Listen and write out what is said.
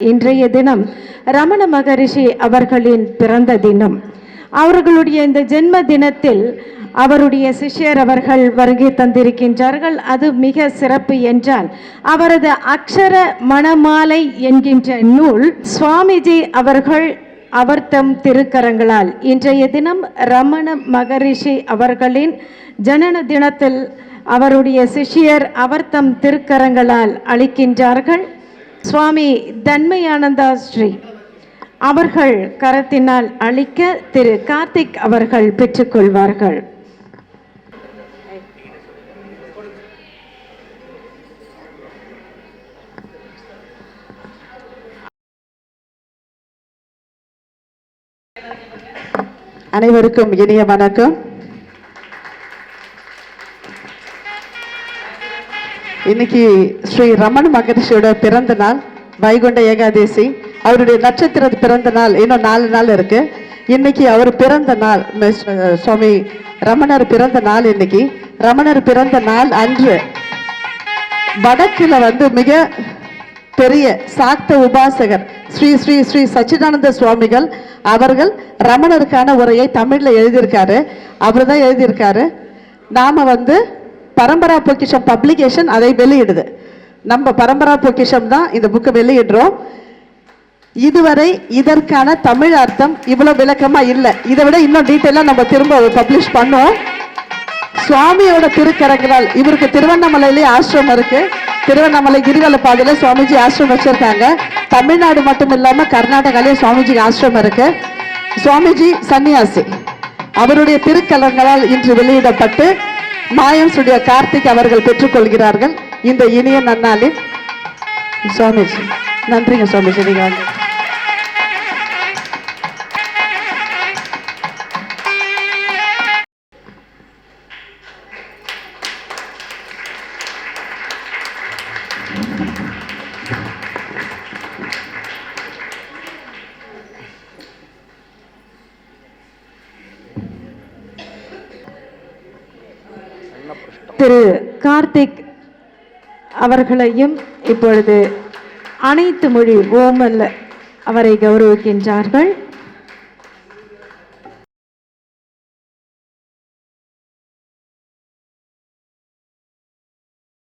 இன்றைய தினம் ரமண மகரிஷி அவர்களின் பிறந்த தினம். அவர்களுடைய இந்த ஜென்ம தினத்தில் அவருடைய சிஷ்யர் அவர்கள் வருகை தந்திருக்கின்றார்கள். அது மிக சிறப்பு என்றால் அவரது அக்ஷர மணமாலை என்கின்ற நூல் சுவாமிஜி அவர்கள் அவர்தம் திருக்கரங்களால் இன்றைய தினம் ரமண மகரிஷி அவர்களின் ஜனன தினத்தில் அவருடைய சிஷ்யர் அவர்தம் திருக்கரங்களால் அளிக்கின்றார்கள். சுவாமி தன்மயானந்தா ஸ்ரீ. அவர்கள் கரத்தினால் அளிக்க திரு கார்த்திக் அவர்கள் பெற்றுக்கொள்வார்கள் அனைவருக்கும் இனிய வணக்கம். இன்னைக்கு ஸ்ரீ ரமண மகரிஷியோட பிறந்த நாள் வைகுண்ட ஏகாதேசி. அவருடைய நட்சத்திர பிறந்த நாள் இன்னும் நாலு நாள் இருக்கு. இன்னைக்கு அவர் பிறந்த நாள் சுவாமி ரமணர் பிறந்த நாள் இன்னைக்கு. ரமணர் பிறந்த நாள் அன்று வடக்கில் வந்து மிக பெரிய சாக்த உபாசகர் ஸ்ரீ ஸ்ரீ ஸ்ரீ சச்சிதானந்த சுவாமிகள் அவர்கள் ரமணருக்கான உரையை தமிழில் எழுதியிருக்காரு. அவர் தான் எழுதியிருக்காரு. நாம் வந்து பரம்பரா பொக்கிஷம் பப்ளிகேஷன் அதை வெளியிடுது. நம்ம பரம்பரா பொக்கிஷம் தான் இந்த புக்கை வெளியிடுறோம். இதுவரை இதற்கான தமிழ் அர்த்தம் இவ்வளவு விளக்கமா இல்லை. இதை விட இன்னும் டீட்டெயிலாக நம்ம திரும்ப பப்ளிஷ் பண்ணோம் சுவாமியோட திருக்கரங்களால் இவருக்கு திருவண்ணாமலையிலே ஆசிரமம் இருக்கு. திருவண்ணாமலை கிரிவல பாதையில சுவாமிஜி ஆசிரமம் வச்சிருக்காங்க. தமிழ்நாடு மட்டும் இல்லாம கர்நாடகாலயும் சுவாமிஜி ஆசிரமம் இருக்கு. சுவாமிஜி சன்னியாசி. அவருடைய திருக்கலங்களால் இன்று வெளியிடப்பட்டு மாயம் ஸ்டுடியோ கார்த்திக் அவர்கள் பெற்றுக்கொள்கிறார்கள். இந்த இனிய நன்னாளில் சுவாமிஜி நன்றிங்க சுவாமிஜி நீங்கள் வந்து திரு கார்த்திக் அவர்களையும் இப்பொழுது அனைத்து மொழி ஓமல் அவரை கௌரவிக்கின்றார்கள்.